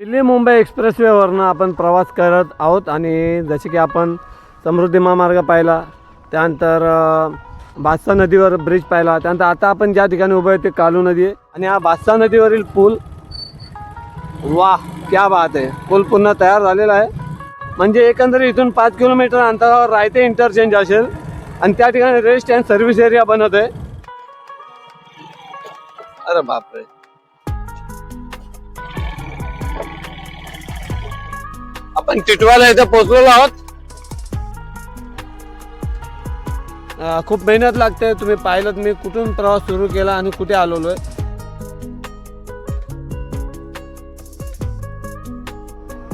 दिल्ली मुंबई एक्सप्रेसवेवरनं आपण प्रवास करत आहोत आणि जसे की आपण समृद्धी महामार्ग पाहिला त्यानंतर अ, बादसा नदीवर ब्रिज पाहिला त्यानंतर आता आपण ज्या ठिकाणी उभं आहे ते कालू नदी आहे. आणि हा बादसा नदीवरील पूल वा क्या बात आहे. पूल पुन्हा तयार झालेला आहे. म्हणजे एकंदरीत इथून पाच किलोमीटर अंतरावर रायते इंटरचेंज असेल आणि त्या ठिकाणी रेस्ट अँड सर्व्हिस एरिया बनत आहे. अरे बापरे. आपण टिटवाला इथे पोहोचलेलो आहोत. खूप मेहनत लागते तुम्ही पाहिलं मी कुठून प्रवास सुरू केला आणि कुठे आलेलो आहे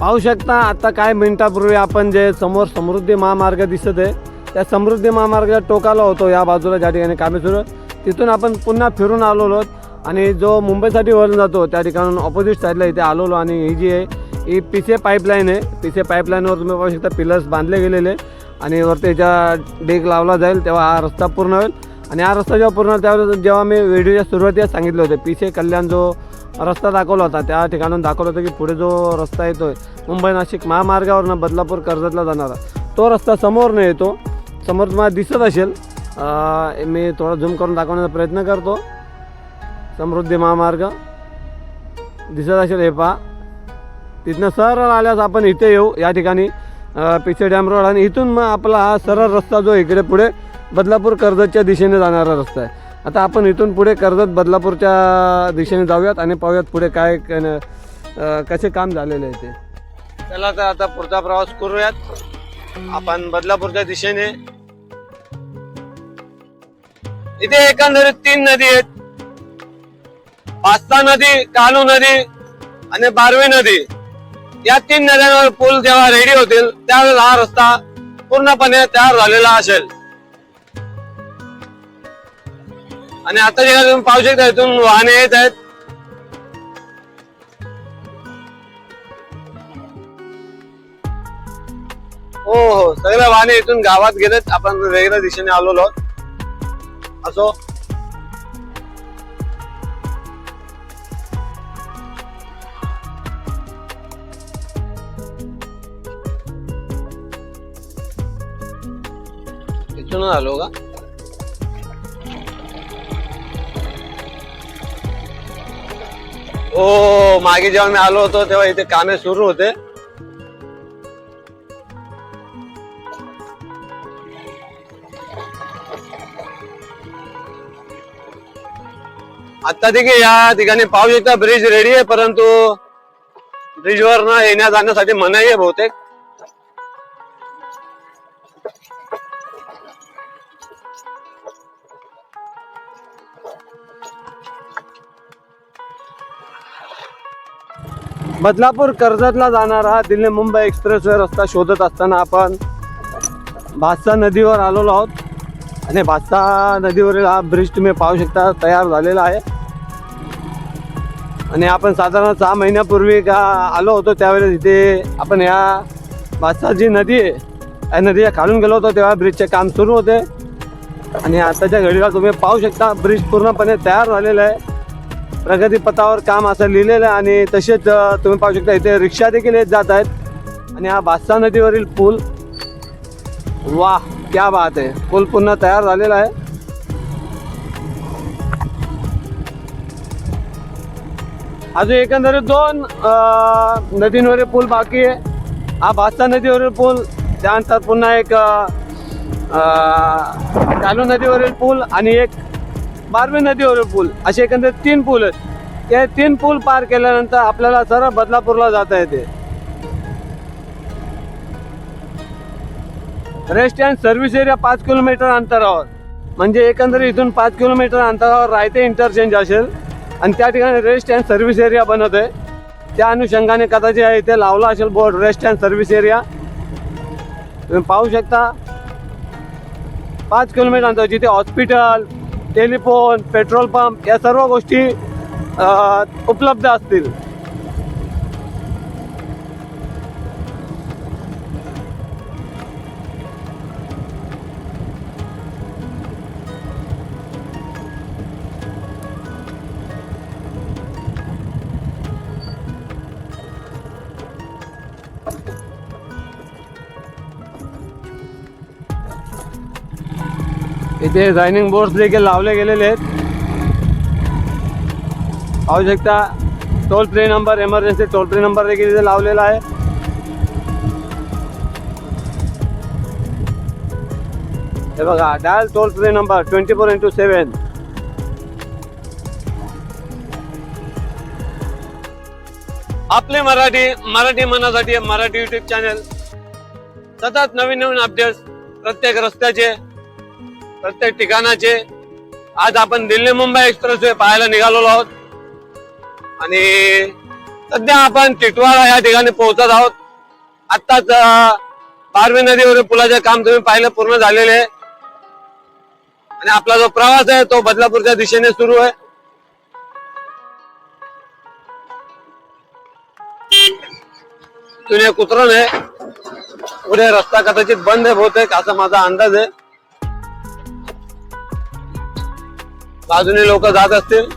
पाहू शकता आता काय मिनिटापूर्वी आपण जे समोर समृद्धी महामार्ग दिसत आहे त्या समृद्धी महामार्गाच्या टोकाला होतो या बाजूला ज्या ठिकाणी कामे सुरू तिथून आपण पुन्हा फिरून आलेलो आहोत. आणि जो मुंबईसाठी वळून जातो त्या ठिकाणून ऑपोजिट साईडला इथे आलेलो आणि ही जी आहे ही पिसे पाईपलाईन आहे. पिसे पाईपलाईनवर तुम्ही पाहू शकता पिलर्स बांधले गेलेले आणि वरती याच्या डेक लावला जाईल तेव्हा हा रस्ता पूर्ण होईल. आणि हा रस्ता जेव्हा पूर्ण होईल त्यावेळेस जेव्हा मी व्हिडिओच्या सुरुवातीला सांगितले होते पिसे कल्याण जो रस्ता दाखवला होता त्या ठिकाणून दाखवलं होतं की पुढे जो रस्ता येतो आहे मुंबई नाशिक महामार्गावरनं बदलापूर कर्जतला जाणारा तो रस्ता समोरनं येतो. समोर तुम्हाला दिसत असेल मी थोडा झूम करून दाखवण्याचा प्रयत्न करतो. समृद्धी महामार्ग. दिसत असेल हे पहा. तिथनं सरळ आल्यास आपण इथे येऊ. या ठिकाणी अं, पिसे डॅम रोड आणि इथून मग आपला हा सरळ रस्ता जो इकडे पुढे बदलापूर कर्जतच्या दिशेने जाणारा रस्ता आहे. आता आपण इथून पुढे कर्जत बदलापूरच्या दिशेने जाऊयात आणि पाहूयात पुढे काय कसे काम झालेले आहे ते. चला तर आता पुढचा प्रवास करूयात. आपण बदलापूरच्या दिशेने. इथे एकंदरीत तीन नदी आहेत. पास्ता नदी कालू नदी आणि बारवी नदी. या तीन नद्यांवर पूल जेव्हा रेडी होतील त्यावेळेला हा रस्ता पूर्णपणे तयार झालेला असेल. आणि आता जेव्हा तुम्ही पाहू शकता इथून वाहने येत आहेत. हो हो सगळ्या वाहने इथून गावात गेलेत. आपण वेगळ्या दिशेने आलेलो आहोत. असो आलो का? हो मागे जेव्हा मी आलो होतो तेव्हा इथे कामे सुरू होते. आता देखील या ठिकाणी पाहू शकता ब्रिज रेडी आहे परंतु ब्रिजवर न येण्या जाण्यासाठी मनाई आहे बहुतेक. बदलापूर कर्जतला जाणारा दिल्ली मुंबई एक्सप्रेसवे रस्ता शोधत असताना आपण भातसा नदीवर आलेलो आहोत. आणि भातसा नदीवरील हा ब्रिज तुम्ही पाहू शकता तयार झालेला आहे. आणि आपण साधारण सहा महिन्यापूर्वी का आलो होतो त्यावेळेस इथे आपण या भातसा जी नदी आहे या नदीच्या खालून गेलो होतो तेव्हा ब्रिजचे काम सुरू होते. आणि आताच्या घडीला तुम्ही पाहू शकता ब्रिज पूर्णपणे तयार झालेला आहे. प्रगतीपथावर काम असं लिहिलेलं आहे आणि तसेच तुम्ही पाहू शकता इथे रिक्षा देखील येत जात आहेत. आणि हा भातसा नदीवरील पूल वा क्या बात आहे. पूल पुन्हा तयार झालेला आहे. अजून एकंदरीत दोन नदींवरील पूल बाकी आहे. हा भातसा नदीवरील पूल त्यानंतर पुन्हा एक चालू नदीवरील पूल आणि एक बारवी नदीवर पूल असे एकंदरीत तीन पूल आहेत. ते तीन पूल पार केल्यानंतर आपल्याला सरळ बदलापूरला जाता येते. रेस्ट अँड सर्व्हिस एरिया पाच किलोमीटर अंतरावर. म्हणजे एकंदरीत इथून पाच किलोमीटर अंतरावर रायते इंटरचेंज असेल. आणि त्या ठिकाणी रेस्ट अँड सर्व्हिस एरिया बनत आहे. त्या अनुषंगाने कदाचित इथे लावला असेल board rest and service area तुम्ही पाहू शकता. पाच किलोमीटर अंतर जिथे हॉस्पिटल टेलिफोन पेट्रोल पंप या सर्व गोष्टी उपलब्ध असतील. इथे डायनिंग बोर्ड देखील लावले गेलेले आहेत. पाहू शकता toll free number emergency toll free number देखील इथे लावलेला आहे. हे बघा dial toll free number twenty four into seven आपले मराठी मराठी मनासाठी मराठी युट्यूब चॅनल सतत नवीन नवीन अपडेट्स प्रत्येक रस्त्याचे प्रत्येक ठिकाणाचे. आज आपण दिल्ली मुंबई एक्सप्रेस वे पाहायला निघालेलो आहोत. आणि सध्या आपण टिटवाळा या ठिकाणी पोहोचत आहोत. आत्ताच अं, पारवी नदीवरील पुलाचे काम तुम्ही पाहिलं पूर्ण झालेले आहे. आणि आपला जो प्रवास आहे तो बदलापूरच्या दिशेने सुरू आहे. इथून एक आहे. पुढे रस्ता कदाचित बंद आहे बहुतेक असा माझा अंदाज आहे. बाजूने लोक जात असतील.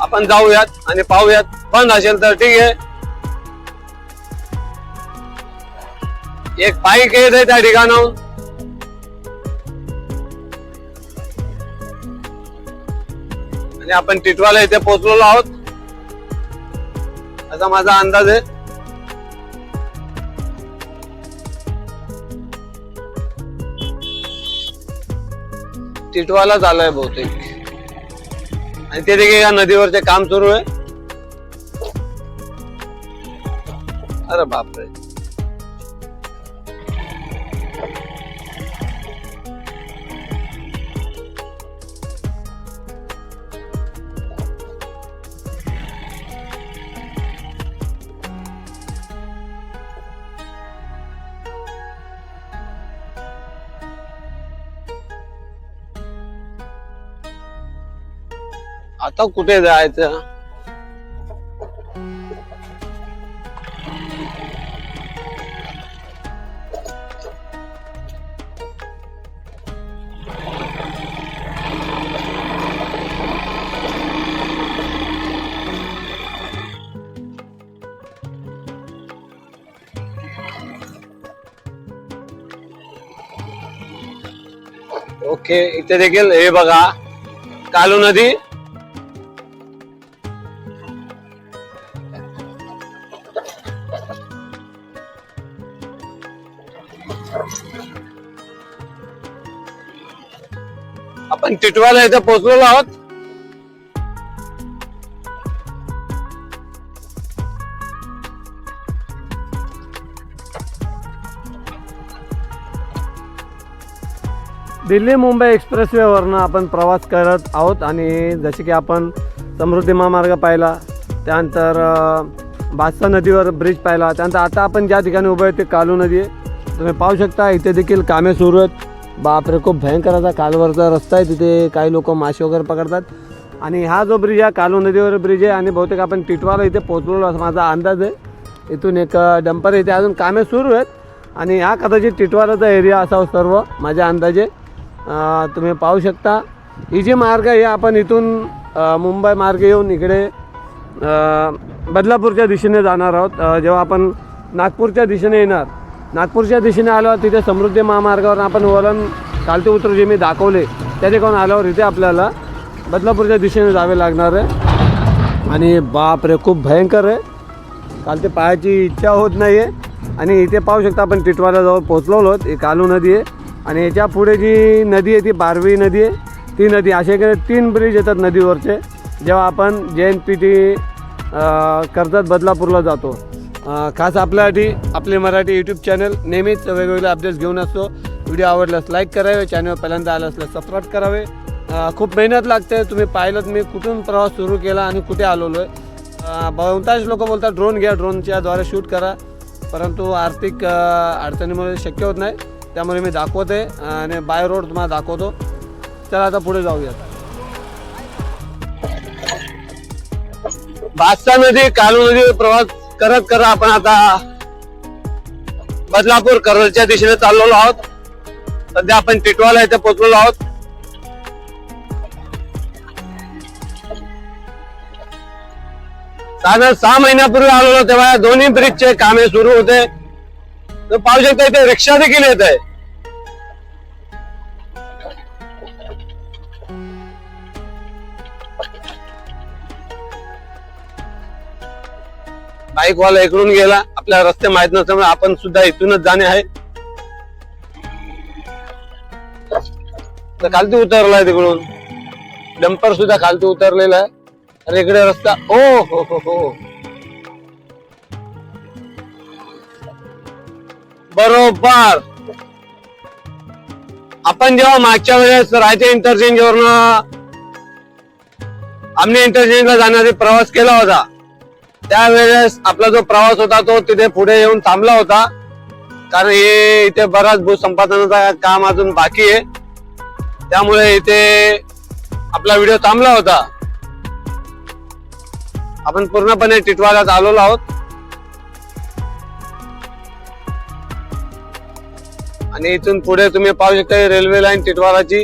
आपण जाऊयात आणि पाहूयात. बंद असेल तर ठीक आहे. एक बाईक येत आहे त्या ठिकाणाहून. आणि आपण टिटवाला इथे पोहोचलेलो आहोत. असा माझा अंदाज आहे. टिटवाला झालाय बहुतेक. आणि ते देखील या नदीवरचे काम सुरू आहे. अरे बापरे. आता कुठे जायचं? ओके इथे देखील हे बघा कालू नदी. आपण टिटवाला इथे पोहोचलेलो आहोत. दिल्ली मुंबई एक्सप्रेसवेवरनं आपण प्रवास करत आहोत आणि जसे की आपण समृद्धी महामार्ग पाहिला त्यानंतर अं, बादसा नदीवर ब्रिज पाहिला त्यानंतर आता आपण ज्या ठिकाणी उभं आहे ते कालू नदी आहे. तुम्ही पाहू शकता इथे देखील कामे सुरू आहेत. बापरे खूप भयंकर असा कालवरचा रस्ता आहे तिथे. काही लोक मासे वगैरे पकडतात. आणि हा जो ब्रिज आहे कालू नदीवर ब्रिज आहे आणि बहुतेक आपण टिटवाला इथे पोहोचलेलो असा माझा अंदाज आहे. इथून एक डंपर इथे अजून कामे सुरू आहेत. आणि हा कदाचित टिटवालाचा एरिया असावं सर्व माझ्या अंदाजे. तुम्ही पाहू शकता. ही जी मार्ग आहे आपण इथून मुंबई मार्ग येऊन इकडे बदलापूरच्या दिशेने जाणार आहोत. जेव्हा आपण नागपूरच्या दिशेने येणार नागपूरच्या दिशेने आल्यावर तिथे समृद्धी महामार्गावर आपण वळण कालते उतरू जे मी दाखवले त्या ठिकाणी आल्यावर इथे आपल्याला बदलापूरच्या दिशेने जावे लागणार आहे. आणि बाप रे खूप भयंकर आहे. काल ते पाहायची इच्छा होत नाही आहे आणि इथे पाहू शकता आपण टिटवाल्याजवळ पोचलेलो आहोत ही कालू नदी आहे. आणि याच्यापुढे जी नदी आहे ती बारवी नदी आहे. ती नदी असे इकडे तीन ब्रिज येतात नदीवरचे जेव्हा आपण J N P T Karjat बदलापूरला जातो. खास आपल्यासाठी आपले मराठी यूट्यूब चॅनल नेहमीच वेगवेगळे अपडेट्स घेऊन असतो. व्हिडिओ आवडल्यास लाईक करावे चॅनल पहिल्यांदा आलं असल्यास सबस्क्राईब करावे. खूप मेहनत लागते. तुम्ही पाहिलं मी कुठून प्रवास सुरू केला आणि कुठे आलेलो आहे. बहुतांश लोक बोलतात ड्रोन घ्या ड्रोनच्याद्वारे शूट करा. परंतु आर्थिक अडचणीमुळे शक्य होत नाही. त्यामुळे मी दाखवते आणि बाय रोड तुम्हाला दाखवतो. चला आता पुढे जाऊयात. बादशा नदी कालू नदी प्रवास करत करत आपण आता बदलापूर करलच्या दिशेने चाललेलो आहोत. सध्या आपण टिटवाला इथे पोचलेलो आहोत. साधारण सहा महिन्यापूर्वी आलेलो तेव्हा दोन्ही ब्रिजचे कामे सुरू होते. तर पाहू शकता इथे रिक्षा देखील येत आहे. बाईकवाला इकडून गेला. आपल्याला रस्ते माहीत नसल्यामुळे आपण सुद्धा इथूनच जाणे आहे. तर खालती उतरलाय तिकडून. डंपर सुद्धा खालती उतरलेला आहे. अरे इकडे रस्ता ओ हो हो हो. बरोबर. आपण जेव्हा मागच्या वेळेस रायते इंटरचेंज वरनं आमने इंटरचेंजला जाण्याचा प्रवास केला होता. त्यावेळेस आपला जो प्रवास होता तो तिथे पुढे येऊन थांबला होता. कारण हे इथे बराच भूसंपादनाचा काम अजून बाकी आहे. त्यामुळे इथे आपला व्हिडिओ थांबला होता. आपण पूर्णपणे टिटवाळ्यात आलेलो आहोत. आणि इथून पुढे तुम्ही पाहू शकता रेल्वे लाईन टिटवाराची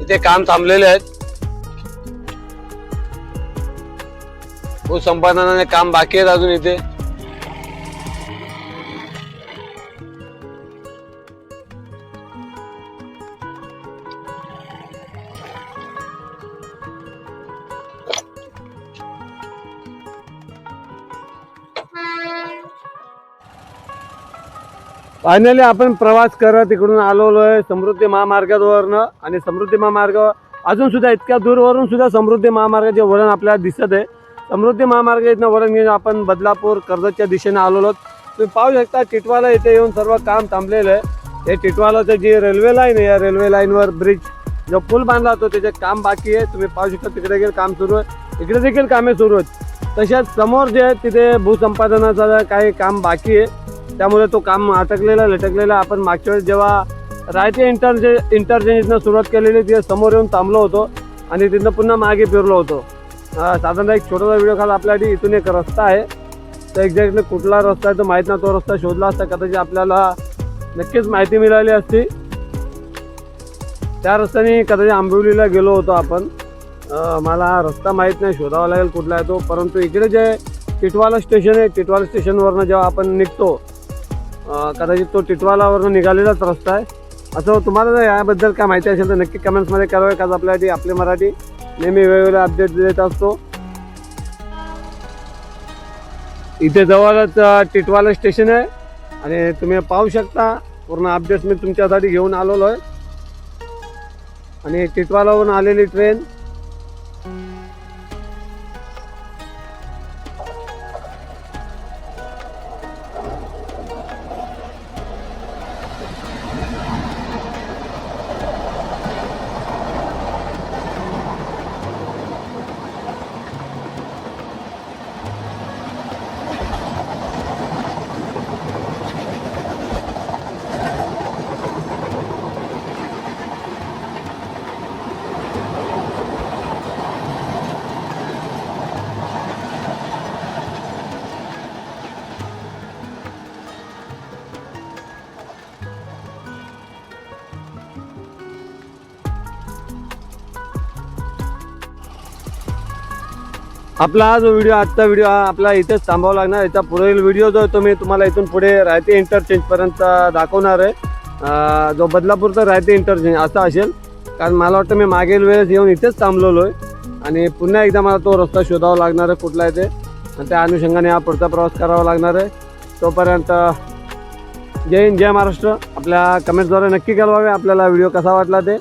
इथे काम थांबलेले आहेत. संपादनाने काम बाकी आहेत अजून इथे. फायनली आपण प्रवास करत इकडून आलेलो आहे समृद्धी महामार्गावरनं आणि समृद्धी महामार्ग अजून सुद्धा इतक्या दूरवरून सुद्धा समृद्धी महामार्गाचे वळण आपल्याला दिसत आहे. समृद्धी महामार्ग इथनं वरण घेऊन आपण बदलापूर कर्जतच्या दिशेने आलेलो आहोत. तुम्ही पाहू शकता टिटवाला इथे येऊन सर्व काम थांबलेलं आहे. हे टिटवालाचं जी रेल्वे लाईन आहे या रेल्वे लाईनवर ब्रिज जो पूल बांधला होतो त्याचे काम बाकी आहे. तुम्ही पाहू शकता तिकडे देखील काम सुरू आहे. इकडे देखील कामे सुरू आहेत. तसेच समोर जे आहे तिथे भूसंपादनाचं काही काम बाकी आहे. त्यामुळे तो काम अटकलेला लटकलेला. आपण मागच्या वेळेस जेव्हा रायते इंटरचे इंटरचेंजनं सुरुवात केलेली तिथे समोर येऊन थांबलो होतो. आणि तिथनं पुन्हा मागे फिरलो होतो. साधारणतः एक छोटासा व्हिडिओ खाला आपल्यासाठी इथून एक रस्ता आहे. तर एक्झॅक्टली कुठला रस्ता आहे तो माहीत ना तो रस्ता शोधला असता कदाचित आपल्याला नक्कीच माहिती मिळाली असती. त्या रस्त्याने कदाचित आंबिवलीला गेलो होतो आपण. मला हा रस्ता माहीत नाही शोधावा लागेल कुठला आहे तो. परंतु इकडे जे टिटवाला स्टेशन आहे टिटवाला स्टेशनवरनं जेव्हा आपण निघतो कदाचित तो टिटवालावरनं निघालेलाच रस्ता आहे. असं तुम्हाला जर याबद्दल काय माहिती असेल तर नक्की कमेंट्समध्ये करावे का आपल्यासाठी आपली मराठी नेहमी वेगवेगळे अपडेट देत असतो. इथे जवळच टिटवाला स्टेशन आहे. आणि तुम्ही पाहू शकता पूर्ण अपडेट्स मी तुमच्यासाठी घेऊन आलेलो आहे. आणि टिटवालावरून आलेली ट्रेन आपला हा जो व्हिडिओ आजचा व्हिडिओ हा आपला इथेच थांबावा लागणार याचा पुढील व्हिडिओ जो आहे तो मी तुम्हाला इथून पुढे रायते इंटरचेंजपर्यंत दाखवणार आहे. जो बदलापूरचा रायते इंटरचेंज असा असेल. कारण मला वाटतं मी मागील वेळेस येऊन इथेच थांबलेलो आहे. आणि पुन्हा एकदा मला तो रस्ता शोधावा लागणार आहे कुठला आहे ते. आणि त्या अनुषंगाने हा पुढचा प्रवास करावा लागणार आहे. तोपर्यंत जय हिंद जय महाराष्ट्र. आपल्या कमेंट्सद्वारे नक्की कळवावे. आपल्याला व्हिडिओ कसा वाटला ते.